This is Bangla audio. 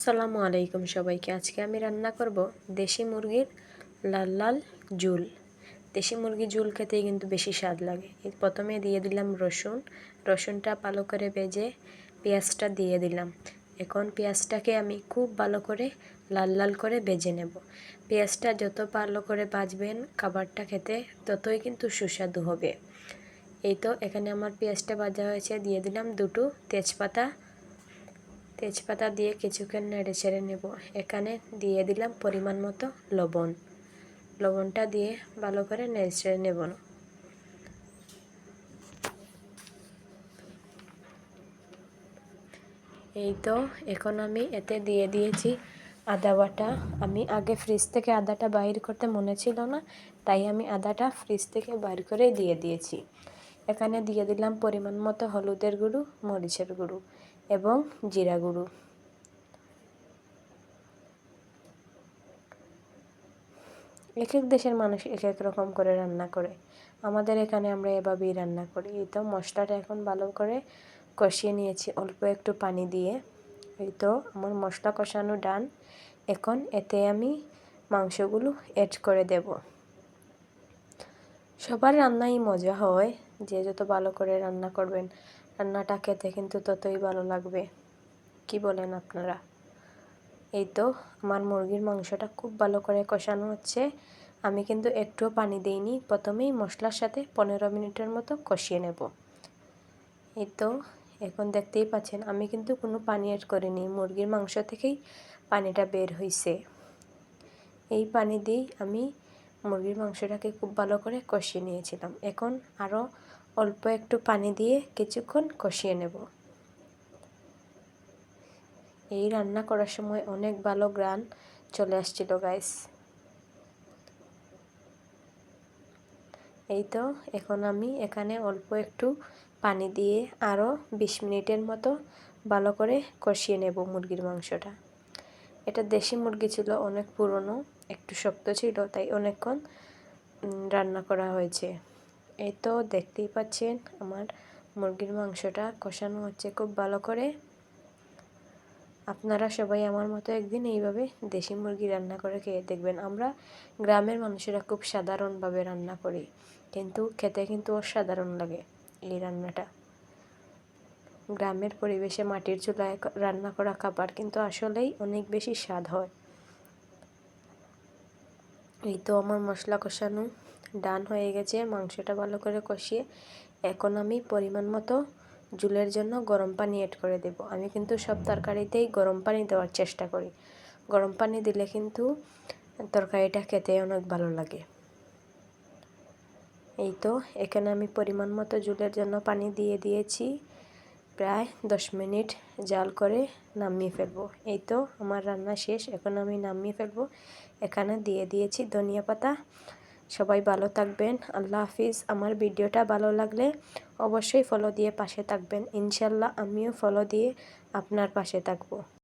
আসসালামু আলাইকুম সবাইকে। আজকে আমি রান্না করব দেশি মুরগির লাল লাল ঝুল। দেশি মুরগির ঝুল খেতে কিন্তু বেশি স্বাদ লাগে। প্রথমে দিয়ে দিলাম রসুন। রসুনটা ভালো করে ভেজে পেঁয়াজটা দিয়ে দিলাম। এখন পেঁয়াজটাকে আমি খুব ভালো করে লাল লাল করে বেজে নেব। পেঁয়াজটা যত ভালো করে বাজবেন খাবারটা খেতে ততই কিন্তু সুস্বাদু হবে। এই তো এখানে আমার পেঁয়াজটা ভাজা হয়েছে। দিয়ে দিলাম দুটো তেজপাতা তেজপাতা দিয়ে কিছুক্ষণ নেড়ে ছেড়ে নেব। এখানে দিয়ে দিলাম পরিমাণ মতো লবণ। লবণটা দিয়ে ভালো করে নেড়ে ছেড়ে নেব। এই তো এখন আমি এতে দিয়ে দিয়েছি আদা বাটা। আমি আগে ফ্রিজ থেকে আদাটা বাইর করতে মনে ছিল না, তাই আমি আদাটা ফ্রিজ থেকে বাইর করে দিয়ে দিয়েছি। এখানে দিয়ে দিলাম পরিমাণ মতো হলুদের গুঁড়ো, মরিচের গুঁড়ো। এবং জিরা গুঁড়ো। এক এক দেশের মানুষ এক এক রকম করে রান্না করে। আমাদের এখানে আমরা এভাবেই রান্না করি। এই তো মশলাটা এখন ভালো করে কষিয়ে নিয়েছি। অল্প একটু পানি দিয়ে। এই তো আমার মশলা কষানো ডান। এখন এতে আমি মাংসগুলো অ্যাড করে দেব। সবার রান্নাই মজা হয়। যে যত ভালো করে রান্না করবেন রান্নাটা খেতে কিন্তু ততই ভালো লাগবে। কি বলেন আপনারা? এই তো আমার মুরগির মাংসটা খুব ভালো করে কষানো হচ্ছে। আমি কিন্তু একটুও পানি দিইনি। প্রথমেই মশলার সাথে পনেরো মিনিটের মতো কষিয়ে নেব। এই তো এখন দেখতেই পাচ্ছেন, আমি কিন্তু কোনো পানি অ্যাড করিনি। মুরগির মাংস থেকেই পানিটা বের হয়েছে এই পানি দিয়েই আমি মুরগির মাংসটাকে খুব ভালো করে কষিয়ে নিয়েছিলাম। এখন আরও অল্প একটু পানি দিয়ে কিছুক্ষণ কষিয়ে নেব। এই রান্না করার সময় অনেক ভালো গ্রান চলে আসছিল গাইস এই তো, এখন আমি এখানে অল্প একটু পানি দিয়ে আরও বিশ মিনিটের মতো ভালো করে কষিয়ে নেব মুরগির মাংসটা। এটা দেশি মুরগি ছিল, অনেক পুরনো, একটু শক্ত ছিল, তাই অনেকক্ষণ রান্না করা হয়েছে। এই তো দেখতেই পাচ্ছেন আমার মুরগির মাংসটা কষানো হচ্ছে খুব ভালো করে। আপনারা সবাই আমার মতো একদিন এইভাবে দেশি মুরগি রান্না করে খেয়ে দেখবেন। আমরা গ্রামের মানুষেরা খুব সাধারণভাবে রান্না করি, কিন্তু খেতে কিন্তু অসাধারণ লাগে এই রান্নাটা। গ্রামের পরিবেশে মাটির চুলায় রান্না করা খাবার কিন্তু আসলেই অনেক বেশি স্বাদ হয়। এই তো আমার মশলা কষানো ডান হয়ে গেছে, মাংসটা ভালো করে কষিয়ে এখন আমি পরিমাণ মতো জুলের জন্য গরম পানি অ্যাড করে দেব। আমি কিন্তু সব তরকারিতেই গরম পানি দেওয়ার চেষ্টা করি। গরম পানি দিলে কিন্তু তরকারিটা খেতে অনেক ভালো লাগে। এই তো, এখানে আমি পরিমাণ মতো জুলের জন্য পানি দিয়ে দিয়েছি। প্রায় দশ মিনিট জাল করে নামিয়ে ফেলব। এই তো, আমার রান্না শেষ, এখন আমি নামিয়ে ফেলব। এখানে দিয়ে দিয়েছি ধনিয়া পাতা সবাই ভালো থাকবেন। আল্লাহ হাফিজ। আমার ভিডিওটা ভালো লাগলে অবশ্যই ফলো দিয়ে পাশে থাকবেন। ইনশাল্লাহ আমিও ফলো দিয়ে আপনার পাশে থাকব।